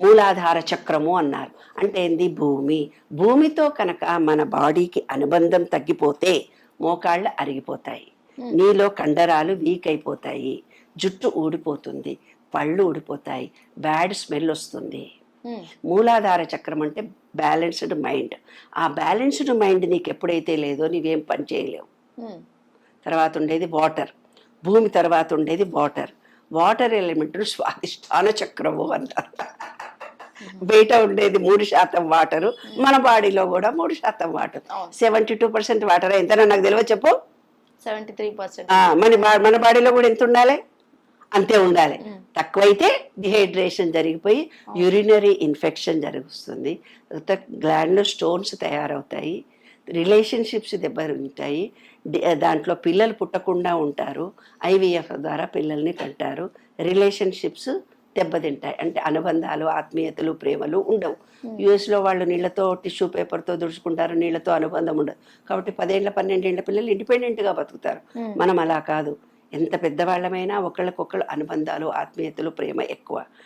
మూలాధార చక్రము అన్నారు. అంటే ఏంది? భూమి. భూమితో కనుక మన బాడీకి అనుబంధం తగ్గిపోతే మోకాళ్ళు అరిగిపోతాయి. నీలో కండరాలు వీక్ అయిపోతాయి. జుట్టు ఊడిపోతుంది. పళ్ళు ఊడిపోతాయి. బ్యాడ్ స్మెల్ వస్తుంది. మూలాధార చక్రం అంటే బ్యాలెన్స్డ్ మైండ్. ఆ బ్యాలెన్స్డ్ మైండ్ నీకు ఎప్పుడైతే లేదో నీవేం పని చేయలేవు. తర్వాత ఉండేది వాటర్. భూమి తర్వాత ఉండేది వాటర్. వాటర్ ఎలిమెంట్ను స్వాదిష్టాన చక్రము అంటారు. బయట ఉండేది మూడు శాతం వాటరు. మన బాడీలో కూడా మూడు శాతం water. Seventy two percent water. ఎంతనో నాకు తెలియదు చెప్పు. Seventy three percent. మన మన బాడీలో కూడా ఎంత ఉండాలి? అంతే ఉండాలి. తక్కువైతే డిహైడ్రేషన్ జరిగిపోయి యూరినరీ ఇన్ఫెక్షన్ జరుగుతుంది. గ్లాండ్లో స్టోన్స్ తయారవుతాయి. రిలేషన్షిప్స్ దెబ్బతింటాయి. దాంట్లో పిల్లలు పుట్టకుండా ఉంటారు. ఐవీఎఫ్ ద్వారా పిల్లల్ని కంటారు. రిలేషన్షిప్స్ దెబ్బతింటాయి. అంటే అనుబంధాలు ఆత్మీయతలు ప్రేమలు ఉండవు. యుఎస్లో వాళ్ళు నీళ్ళతో టిష్యూ పేపర్తో దుడుచుకుంటారు. నీళ్ళతో అనుబంధం ఉండదు. కాబట్టి పదేళ్ళ పన్నెండేళ్ళ పిల్లలు ఇండిపెండెంట్గా బతుకుతారు. మనం అలా కాదు. ఎంత పెద్దవాళ్ళమైనా ఒకళ్ళకొకళ్ళు అనుబంధాలు ఆత్మీయతలు ప్రేమ ఎక్కువ.